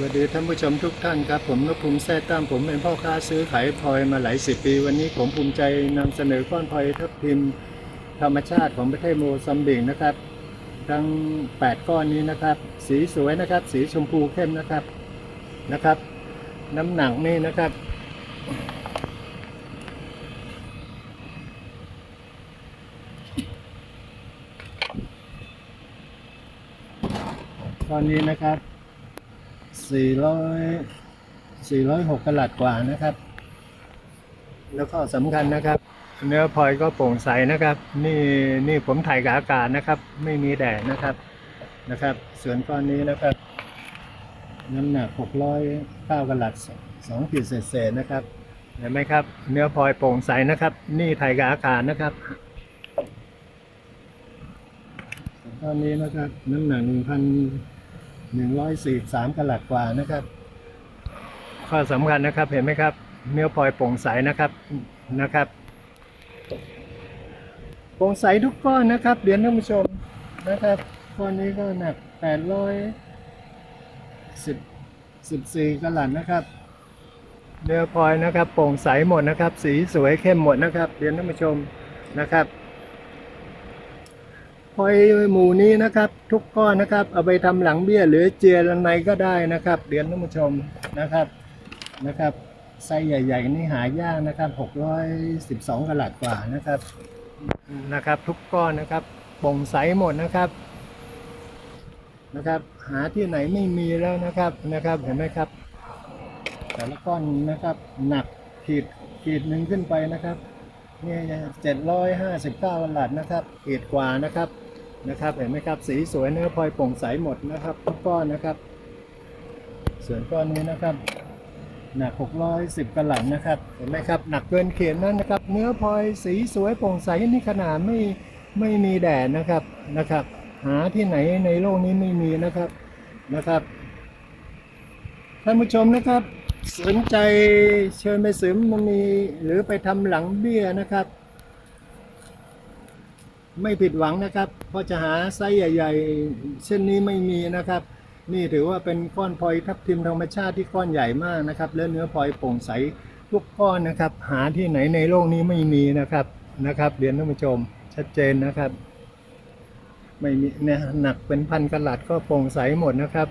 วัสดีท่านผู้ชมทุกท่านครับ ผมนภูมิแท้ตั้มผมเป็นพ่อค้าซื้อขายพลอยมาหลายสิบปี วันนี้ผมภูมิใจนำเสนอก้อนพลอยทับทิมธรรมชาติของประเทศโมซัมบิกนะครับ ทั้ง 8 ก้อนนี้นะครับ สีสวยนะครับ สีชมพูเข้มนะครับนะครับ น้ำหนักนี่นะครับตอนนี้นะครับ 400 406กะลัดกว่านะครับ แล้วก็สำคัญนะครับ เนื้อพลอยก็โปร่งใสนะครับ นี่นี่ผมถ่ายกับอากาศนะครับ ไม่มีแดดนะครับนะครับ ส่วนก้อนนี้นะครับ น้ำหนัก 609กะลัด2ขีดเศษนะครับเห็นไหมครับ เนื้อพลอยโปร่งใสนะครับ นี่ถ่ายกับอากาศนะครับสวนก้อนนี้นะครับน้ำหนัก 1,143กะลัดกว่านะครับ ข้อสำคัญนะครับเห็นไหมครับเนื้อพลอยโปร่งใสนะครับนะครับโปร่งใสทุกก้อนนะครับเรียนท่านผู้ชมนะครับก้อนนี้ก็หนัก810 14กะลัดนะครับเนื้อพลอยนะครับโปร่งใสหมดนะครับ สีสวยเข้มหมดนะครับเรียนท่านผู้ชมนะครับ พอยหมูนี้นะครับ ทุกก้อนนะครับ เอาไปทำหลังเบี้ยหรือเจียระไนก็ได้นะครับเรียนท่านผู้ชมนะครับนะครับไซส์ใหญ่ ๆ นี่หายากนะครับ 612กะลัดกว่านะครับนะครับ ทุกก้อนนะครับป่งใสหมดนะครับนะครับ หาที่ไหนไม่มีแล้วนะครับนะครับเห็นไหมครับ แต่ละก้อนนะครับหนักขีดขีดหนึ่งขึ้นไปนะครับเนี่ยเจ็ดร้อยห้าสิบเก้าหลัดนะครับเอ็ดกว่านะครับ นะครับเห็นไหมครับสีสวยเนื้อพลอยโปร่งใสหมดนะครับทุกก้อนนะครับ ส่วนก้อนนี้นะครับ หนัก 610กะหลัดนะครับ เห็นไหมครับ หนักเกินเขตนั่นนะครับ เนื้อพลอยสีสวยโปร่งใสนี่ขนาดไม่ไม่มีแดดนะครับนะครับ หาที่ไหนในโลกนี้ไม่มีนะครับนะครับท่านผู้ชมนะครับ สนใจเชิญไปเสริมมันมีหรือไปทำหลังเบี้ยนะครับ ไม่ผิดหวังนะครับ เพราะจะหาไซส์ใหญ่ ๆ เช่นนี้ไม่มีนะครับ นี่ถือว่าเป็นก้อนพลอยทับทิมธรรมชาติที่ก้อนใหญ่มากนะครับ และเนื้อพลอยโปร่งใสทุกก้อนนะครับ หาที่ไหนในโลกนี้ไม่มีนะครับนะครับเรียนท่านผู้ชมชัดเจนนะครับ ไม่มีเนี่ยหนักเป็นพันกะลัดก็โปร่งใสหมดนะครับ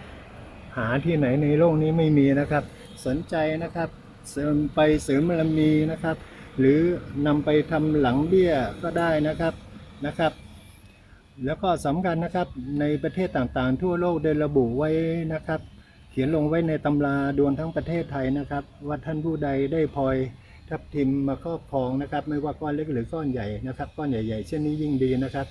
หาที่ไหนในโลกนี้ไม่มีนะครับ สนใจนะครับเสริมไปเสริมบารมีนะครับ หรือนำไปทำหลังเบี้ยก็ได้นะครับ นะครับ แล้วก็สำคัญนะครับในประเทศต่างๆ ทั่วโลกได้ระบุไว้นะครับ เขียนลงไว้ในตำราดวงทั้งประเทศไทยนะครับ ว่าท่านผู้ใดได้พลอยทับทิมมาครอบครองนะครับ ไม่ว่าก้อนเล็กหรือก้อนใหญ่นะครับก้อนใหญ่ๆ เช่นนี้ยิ่งดีนะครับ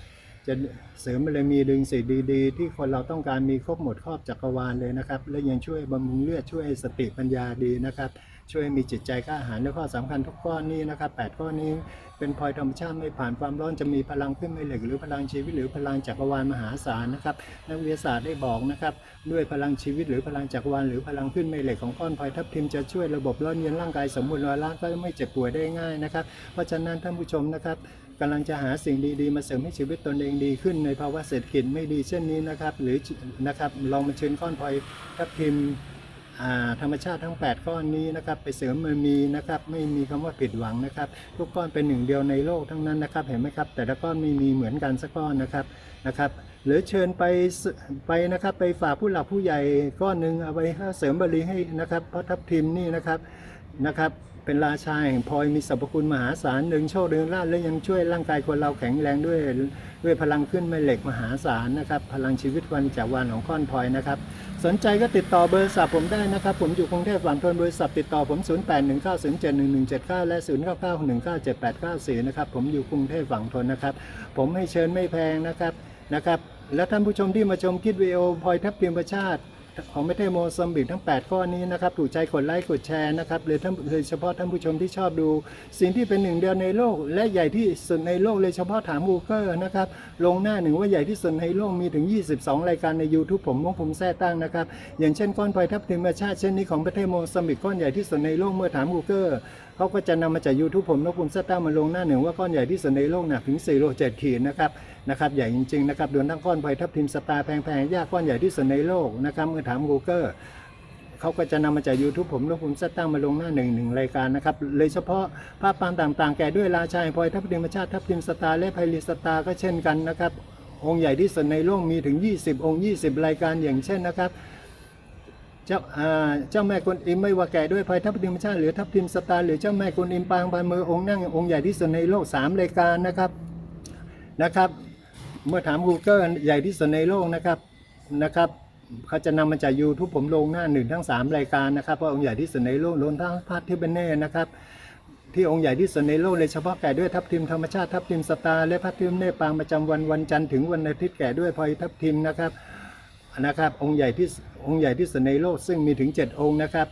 จะเสริมบารมีดึงสิ่งดีๆ ที่คนเราต้องการมีครบหมดครอบจักรวาลเลยนะครับ และยังช่วยบำรุงเลือดช่วยสติปัญญาดีนะครับ ช่วยมีจิตใจกล้าหาญและข้อสำคัญทุกก้อนี้นะครับแปดก้อนี้เป็นพลอยธรรมชาติไม่ผ่านความร้อนจะมีพลังขึ้นไม่เหล็กหรือพลังชีวิตหรือพลังจักรวาลมหาศาลนะครับนักวิทยาศาสตร์ได้บอกนะครับด้วยพลังชีวิตหรือพลังจักรวาลหรือพลังขึ้นไม่เหล็กของก้อนพลอยทับทิมจะช่วยระบบร้อนเย็นร่างกายสมบูรณ์ร้อยล้านก็ไม่เจ็บป่วยได้ง่ายนะครับ เพราะฉะนั้นท่านผู้ชมนะครับกำลังจะหาสิ่งดีๆ มาเสริมให้ชีวิตตนเองดีขึ้นในภาวะเศรษฐกิจไม่ดีเช่นนี้นะครับ หรือนะครับลองมาเชิญก้อนพลอยทับทิม ธรรมชาติทั้ง 8 ก้อนนี้นะครับไปเสริมมันมีนะครับไม่มีคำว่าผิดหวังนะครับ ทุกก้อนเป็นหนึ่งเดียวในโลกทั้งนั้นนะครับเห็นไหมครับ แต่ละก้อนไม่มีเหมือนกันสักก้อนนะครับนะครับหรือเชิญไปไปนะครับไปฝากผู้หลักผู้ใหญ่ก้อนหนึ่งเอาไปเสริมบารมีให้นะครับเพราะทับทิมนี่นะครับนะครับ เป็นราชาแห่งพลอยมีสรรพคุณมหาศาลดึงโชคดึงลาภและยังช่วยร่างกายคนเราแข็งแรงด้วยด้วยพลังขึ้นแม่เหล็กมหาศาลนะครับ พลังชีวิตวันจากวันของก้อนพลอยนะครับ สนใจก็ติดต่อเบอร์สับผมได้นะครับ ผมอยู่กรุงเทพฝั่งทนบริษัทติดต่อผม 0819071179 และ 0991978894 นะครับ ผมอยู่กรุงเทพฝั่งทนนะครับ ผมให้เชิญไม่แพงนะครับนะครับและท่านผู้ชมที่มาชมคลิปวิดีโอพลอยทับเทียมประชาติ ของประเทศโมซัมบิกทั้ง 8 ข้อนี้นะครับถูกใจกดไลค์กดแชร์นะครับเลยท่านโดยเฉพาะท่านผู้ชมที่ชอบดู สิ่งที่เป็นหนึ่งเดียวในโลก และใหญ่ที่สุดในโลกเลยเฉพาะถาม Google นะครับลงหน้าหนึ่งว่าใหญ่ที่สุดในโลกมีถึง 22 รายการใน YouTube ผมของผมแท้ตั้งนะครับอย่างเช่นก้อนพลอยทับทิมธรรมชาติเช่นนี้ของประเทศโมซัมบิกก้อนใหญ่ที่สุดในโลกเมื่อถาม Google เขาก็จะนำมาจาก YouTube ผมนกภูมิแท้ตั้งมาลงหน้าหนึ่งว่าก้อนใหญ่ที่สุดในโลกหนักถึง4โล7ขีดนะครับนะครับใหญ่จริงๆนะครับโดนทั้งก้อนพลอยทับทิมสตาร์แพงๆยากก้อนใหญ่ที่สุดในโลกนะครับเมื่อถาม Google เขาก็จะนำมาจาก YouTube ผมแล้วผมจะตั้งมาลงหน้าหนึ่งหนึ่งรายการนะครับโดยเฉพาะภาพปางต่างๆ แก่ด้วยราชาแห่งพลอยทัพทิมชาติทัพทิมสตาร์และไพลิสตาร์ก็เช่นกันนะครับ องค์ใหญ่ที่สุดในโลกมีถึง 20 องค์ 20 รายการอย่างเช่นนะครับ เจ้าเจ้าแม่กวนอิมไม่ว่าแก่ด้วยพลอยทัพทิมชาติหรือทัพทิมสตาร์หรือเจ้าแม่กวนอิมปางพานมือองค์นั่งองค์ใหญ่ที่สุดในโลกสามรายการนะครับนะครับ เมื่อถาม Google ใหญ่ที่สุดในโลกนะครับนะครับเขาจะนำมาจาก YouTube ผมลงหน้าหนึ่งทั้ง 3 รายการนะครับว่าองค์ใหญ่ที่สุดในโลกรวมทั้งพาร์ทที่เป็นแน่นะครับที่องค์ใหญ่ที่สุดในโลกเลยเฉพาะแก่ด้วยทัพทิมธรรมชาติทัพทิมสตาร์และพัพทิมเนปางประจำวันวันจันทร์ถึงวันอาทิตย์แก่ด้วยพลอยทัพทิมนะครับ นะครับองค์ใหญ่ที่องค์ใหญ่ที่สุดในโลกซึ่งมีถึง 7 องค์นะครับ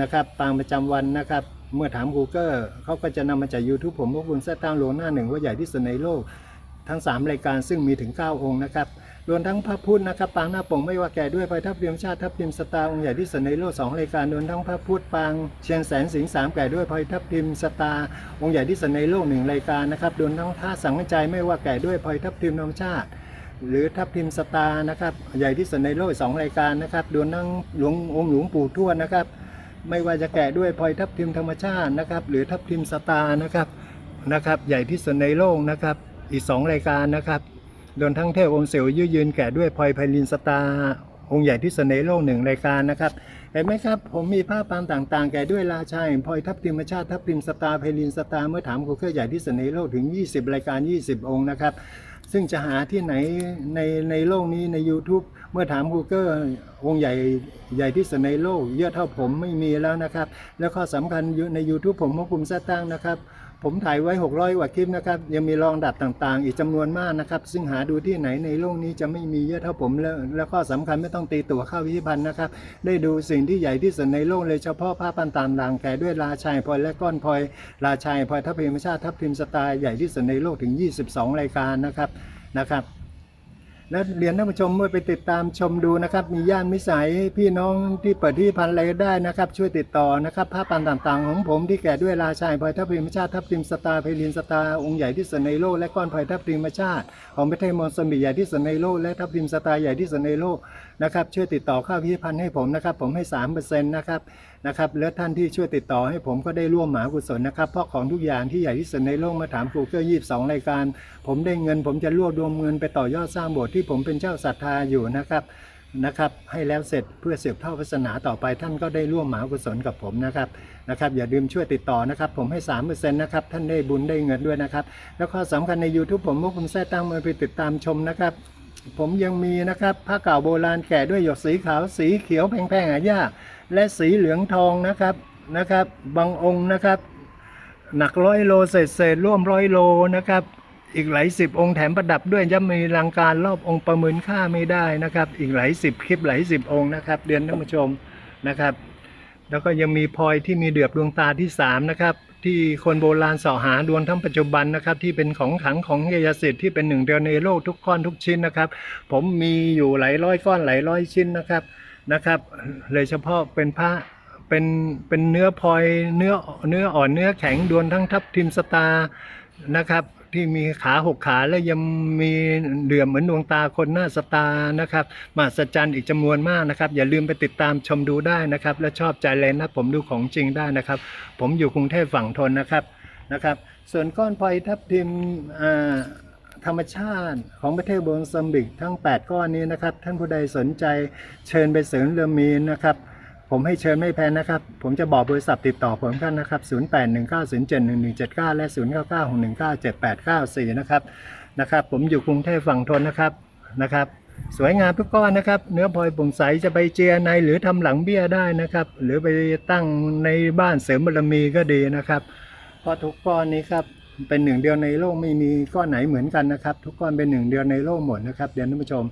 นะครับปางประจำวันนะครับ เมื่อถาม Google เขาก็จะนำมาจาก YouTube ผมว่าคุณแท้ตั้งลงหน้าหนึ่งว่าใหญ่ที่สุดในโลกทั้ง 3 รายการซึ่งมีถึง 9 องค์นะครับรวมทั้งพระพุทธนะครับปางหน้าปงไม่ว่าแก่ด้วยพระทัพเรียมชาติทัพทิมสตาร์องค์ใหญ่ที่สุดในโลก2รายการรวมทั้งพระพุทธปางเชียงแสนสิงสามแก่ด้วยพระทัพทิมสตาร์องค์ใหญ่ที่สุดในโลกหนึ่งรายการนะครับรวมทั้งท่าสังใจไม่ว่าแก่ด้วยพระทัพทิมธรรมชาติ หรือทับทิมสตาร์นะครับ ใหญ่ที่สุดในโลกสองรายการนะครับดวมทั้งหลวงองค์หลวงปู่ทวดนะครับ ไม่ว่าจะแกะด้วยพลอยทับทิมธรรมชาตินะครับ หรือทับทิมสตาร์นะครับนะครับ ใหญ่ที่สุดในโลกนะครับ อีก 2 รายการนะครับโดนทั้งเทพองค์เสวยืยืนแกะด้วยพลอยไพลินสตาร์องค์ใหญ่ที่สุดในโลกหนึ่งรายการนะครับ เห็นไหมครับ ผมมีภาพปางต่างๆ แก่ด้วยราชาแห่งพลอยทับทิมชาติทับทิมสตาเพลินสตาเมื่อถามกูเกอร์ใหญ่ที่เสนอโลกถึง 20 รายการ 20 องค์นะครับ ซึ่งจะหาที่ไหนในในโลกนี้ใน YouTube เมื่อถาม Google องค์ใหญ่ใหญ่ที่สุดในโลก เยอะเท่าผมไม่มีแล้วนะครับ แล้วข้อสำคัญอยู่ใน YouTube ผมของผมแท้ตั้งนะครับ ผมถ่ายไว้ 600 กว่าคลิปนะครับ ยังมีรองดับต่างๆ อีกจำนวนมากนะครับ ซึ่งหาดูที่ไหนในโลกนี้จะไม่มีเยอะเท่าผมแล้วแล้วก็สำคัญไม่ต้องตีตั๋วเข้าพิพิธภัณฑ์นะครับ ได้ดูสิ่งที่ใหญ่ที่สุดในโลกเลยเฉพาะภาพปันตามด่างแก่ด้วยราชายพลอยและก้อนพลอยราชายพลอยทัพพิมชาติทัพทิมสไตล์ใหญ่ที่สุดในโลกถึง 22 รายการนะครับนะครับ และเรียนท่านผู้ชมเมื่อไปติดตามชมดูนะครับ มีย่านมิสัยพี่น้องที่เปิดที่พันอะไรได้นะครับ ช่วยติดต่อนะครับภาพปันต่างๆ ของผมที่แก่ด้วยราชายพลอยทัพพิมชาติทัพทิมสตาร์เพลินสตาร์องค์ใหญ่ที่สุดในโลกและก้อนพลอยทัพทิมชาติ ของประเทศโมซัมบิใหญ่ที่สุดในโลกและทัพทิมสตาร์ใหญ่ที่สุดในโลกนะครับช่วยติดต่อเข้าพิพิธภัณฑ์ให้ผมนะครับ ผมให้3%นะครับ นะครับแล้วท่านที่ช่วยติดต่อให้ผมก็ได้ร่วมหมหากุศลนะครับ เพราะของทุกอย่างที่ใหญ่ที่สุดในโลกมาถามกูเกิล22รายการ ผมได้เงิน ผมจะรวบรวมเงินไปต่อยอดสร้างโบสถ์ที่ผมเป็นเจ้าศรัทธาอยู่นะครับนะครับให้แล้วเสร็จเพื่อเสืบทอดศาสนาต่อไปท่านก็ได้ร่วมหมหากุศลกับผมนะครับนะครับ อย่าลืมช่วยติดต่อนะครับ ผมให้3%นะครับท่านได้บุญได้เงินด้วยนะครับ แล้วข้อสำคัญใน YouTube ผมมุกคุณแท้ตั้งมือไปติดตามชมนะครับ ผมยังมีนะครับผ้าเก่าโบราณแก่ด้วยหยกสีขาวสีเขียวแพงๆหายากและสีเหลืองทองนะครับนะครับ บางองค์นะครับ หนักร้อยโลเศษเศษร่วมร้อยโลนะครับ อีกหลายสิบองค์แถมประดับด้วยย่ำมีลังการรอบองค์ประเมินค่าไม่ได้นะครับ อีกหลายสิบคลิปหลายสิบองค์นะครับเรียนท่านผู้ชมนะครับ แล้วก็ยังมีพลอยที่มีเดือบดวงตาที่สามนะครับ ที่คนโบราณเสาะหาดวงทั้งปัจจุบันนะครับ ที่เป็นของขังของเยยสิทธิ์ที่เป็นหนึ่งเดียวในโลกทุกก้อนทุกชิ้นนะครับ ผมมีอยู่หลายร้อยก้อนหลายร้อยชิ้นนะครับนะครับเลยเฉพาะเป็นพระเป็นเป็นเนื้อพลอยเนื้อเนื้ออ่อนเนื้อแข็งดวงทั้งทับทิมสตานะครับ ที่มีขาหกขาและยังมีเดือมเหมือนดวงตาคนหน้าสตานะครับมหัศจรรย์อีกจำนวนมากนะครับ อย่าลืมไปติดตามชมดูได้นะครับ และชอบใจเลยนะผมดูของจริงได้นะครับ ผมอยู่กรุงเทพฝั่งทนนะครับนะครับ ส่วนก้อนพลอยทับทิมอ่าธรรมชาติของประเทศโบนซัมบิกทั้ง 8 ก้อนนี้นะครับ ท่านผู้ใดสนใจเชิญไปเสริมเรือมีนนะครับ ผมให้เชิญไม่แพงนะครับ ผมจะบอกบริษัทติดต่อผมกันนะครับ 0819071179 และ 0996197894 นะครับนะครับ ผมอยู่กรุงเทพฝั่งทนนะครับนะครับ สวยงามทุกก้อนนะครับ เนื้อพลอยโปร่งใสจะไปเจียในหรือทำหลังเบี้ยได้นะครับ หรือไปตั้งในบ้านเสริมบารมีก็ดีนะครับเพราะทุกก้อนนี้ครับเป็นหนึ่งเดียวในโลกไม่มีก้อนไหนเหมือนกันนะครับ ทุกก้อนเป็นหนึ่งเดียวในโลกหมดนะครับเดี๋ยวท่านผู้ชม